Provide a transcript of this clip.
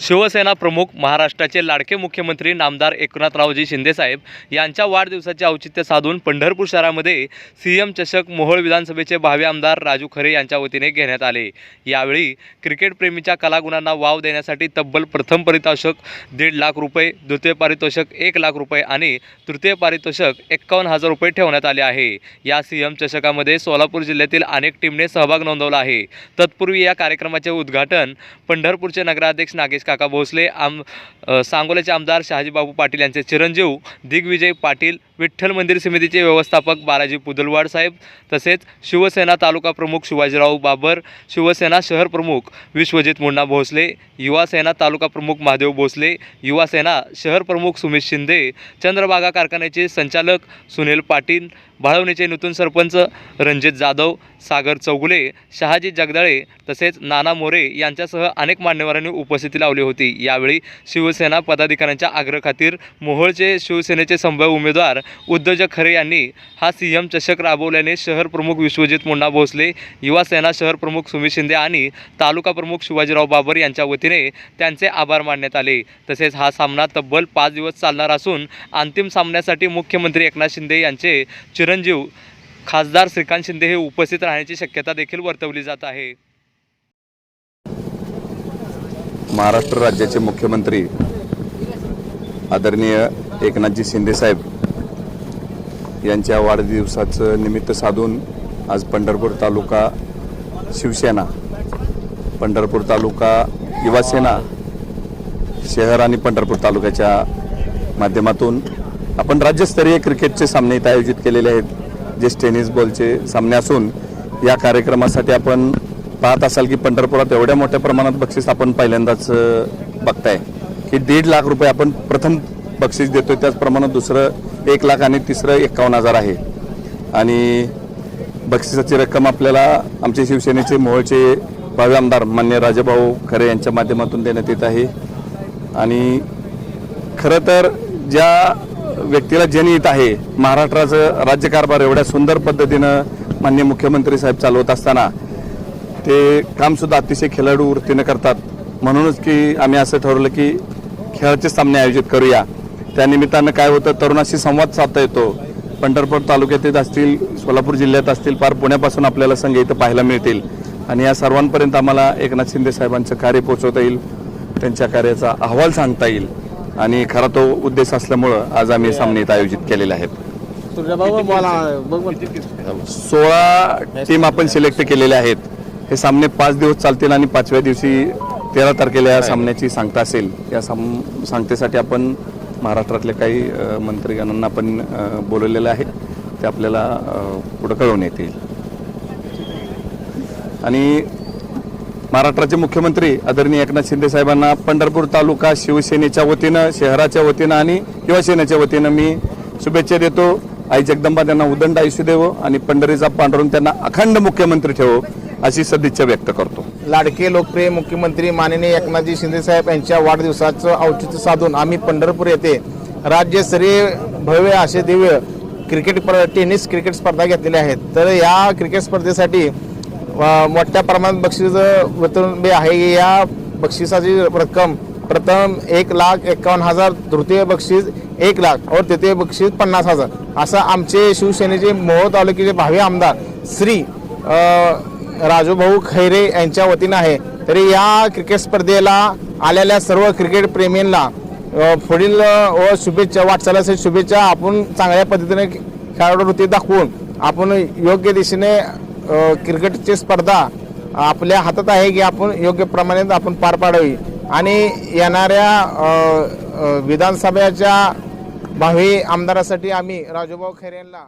शिवसेना प्रमुख महाराष्ट्राचे लाडके मुख्यमंत्री नामदार एकनाथरावजी शिंदेसाहेब यांच्या वाढदिवसाचे औचित्य साधून पंढरपूर शहरामध्ये सी एम चषक मोहोळ विधानसभेचे भावी आमदार राजू खरे यांच्या वतीने घेण्यात आले. यावेळी क्रिकेटप्रेमीच्या कलागुणांना वाव देण्यासाठी तब्बल प्रथम पारितोषक दीड लाख रुपये द्वितीय पारितोषक एक लाख रुपये आणि तृतीय पारितोषक एक्कावन्न हजार रुपये ठेवण्यात आले आहे. या सी एम चषकामध्ये सोलापूर जिल्ह्यातील अनेक टीमने सहभाग नोंदवला आहे. तत्पूर्वी या कार्यक्रमाचे उद्घाटन पंढरपूरचे नगराध्यक्ष नागेश काका भोसले आम सांगोल्याचे आमदार शहाजीबाबू पाटील यांचे चिरंजीव दिग्विजय पाटील विठ्ठल मंदिर समितीचे व्यवस्थापक बालाजी पुदलवाड साहेब तसेच शिवसेना तालुका प्रमुख शिवाजीराव बाबर शिवसेना शहर प्रमुख विश्वजित मुन्ना भोसले युवासेना तालुका प्रमुख महादेव भोसले युवासेना शहर प्रमुख सुमित शिंदे चंद्रबागा कारखान्याचे संचालक सुनील पाटील भाळवणीचे नूतन सरपंच रणजित जाधव सागर चौगुले शहाजी जगदाळे तसेच नाना मोरे यांच्यासह अनेक मान्यवरांनी उपस्थिती लावली होती. यावेळी शिवसेना पदाधिकाऱ्यांच्या आग्रहाखातीर मोहोळचे शिवसेनेचे संभाव्य उमेदवार उद्धवजक खरे यांनी हा सी एम चषक राबवल्याने शहर प्रमुख विश्वजित मुन्ना भोसले युवासेना शहर प्रमुख सुमित शिंदे आणि तालुका प्रमुख शिवाजीराव बाबर यांच्या वतीने त्यांचे आभार मानण्यात आले. तसेच हा सामना तब्बल पाच दिवस चालणार असून अंतिम सामन्यासाठी मुख्यमंत्री एकनाथ शिंदे यांचे चिरंजीव खासदार श्रीकांत शिंदे हे उपस्थित राहण्याची शक्यता देखील वर्तवली जात आहे. महाराष्ट्र राज्याचे मुख्यमंत्री आदरणीय एकनाथजी शिंदेसाहेब यांच्या वाढदिवसाचं निमित्त साधून आज पंढरपूर तालुका शिवसेना पंढरपूर तालुका युवासेना शहर आणि पंढरपूर तालुक्याच्या माध्यमातून आपण राज्यस्तरीय क्रिकेटचे सामने इथं आयोजित केलेले आहेत. जे टेनिस बॉलचे सामने असून या कार्यक्रमासाठी आपण पाहत असाल की पंढरपुरात एवढ्या मोठ्या प्रमाणात बक्षीस आपण पहिल्यांदाच बघताय. की दीड लाख रुपये आपण प्रथम बक्षीस देतोय त्याचप्रमाणे दुसरं एक लाख आणि तिसरं एकावन्न हजार आहे. आणि बक्षिसाची रक्कम आपल्याला आमचे शिवसेनेचे मोहळचे भावी आमदार मान्य राजाभाऊ खरे यांच्या माध्यमातून देण्यात येत आहे. आणि खरं तर ज्या व्यक्तीला जनहित आहे महाराष्ट्राचं राज्यकारभार एवढ्या सुंदर पद्धतीनं मान्य मुख्यमंत्री साहेब चालवत असताना ते कामसुद्धा अतिशय खेळाडू वृत्तीनं करतात. म्हणूनच की आम्ही असं ठरवलं की खेळाचे सामने आयोजित करूया. त्यानिमित्तानं काय होतं तरुणाशी संवाद साधता येतो. पंढरपूर तालुक्यात असतील सोलापूर जिल्ह्यात असतील पार पुण्यापासून आपल्याला संघ इथं पाहायला मिळतील. आणि या सर्वांपर्यंत आम्हाला एकनाथ शिंदे साहेबांचं कार्य पोहोचवता येईल त्यांच्या कार्याचा अहवाल सांगता येईल. आणि खरा तो उद्देश असल्यामुळं आज आम्ही सामने इथं आयोजित केलेले आहेत. सोळा टीम आपण सिलेक्ट केलेले आहेत. हे सामने पाच दिवस चालतील आणि पाचव्या दिवशी तेरा तारखेला या सामन्याची सांगता असेल. या साम सांगतेसाठी आपण महाराष्ट्रातल्या काही मंत्रीगणांना आपण बोलवलेलं आहे. ते आपल्याला पुढं कळवण्यात येईल आणि महाराष्ट्राचे मुख्यमंत्री आदरणीय एकनाथ शिंदे साहेबांना पंढरपूर तालुका शिवसेनेच्या वतीनं शहराच्या वतीनं आणि युवासेनेच्या वतीनं मी शुभेच्छा देतो. आई जगदंबा त्यांना उदंड आयुष्य देवो आणि पंढरीचा पांढरून त्यांना अखंड मुख्यमंत्री ठेवो. अशी सदिच्छा व्यक्त करतो. लाडके लोकप्रिय मुख्यमंत्री माननीय एकनाथजी शिंदे साहेब यांच्या वाढदिवसाचं औचित्य साधून आम्ही पंढरपूर येथे राज्यस्तरीय भव्य असे दिव्य क्रिकेट पर- टेनिस क्रिकेट स्पर्धा घेतलेल्या आहेत. तर या क्रिकेट स्पर्धेसाठी मोठ्या प्रमाणात बक्षीस वितरण बी आहे. या बक्षिसाची रक्कम प्रथम एक लाख एकावन्न हजार तृतीय बक्षीस एक लाख और तृतीय बक्षीस पन्नास हजार. असं आमचे शिवसेनेचे मोहोळ तालुक्याचे भावी आमदार श्री राजूभाऊ खैरे यांच्या वतीनं आहे. तरी या क्रिकेट स्पर्धेला आलेल्या सर्व क्रिकेट प्रेमींना पुढील व शुभेच्छा वाटचालासाठी शुभेच्छा. आपण चांगल्या पद्धतीने खेळाडूवृत्ती दाखवून आपण योग्य दिशेने क्रिकेटची स्पर्धा आपल्या हातात आहे की आपण योग्य प्रमाणे आपण पार पाडावी. आणि येणाऱ्या विधानसभेच्या भावी आमदारासाठी आम्ही राजूभाऊ खैरे यांना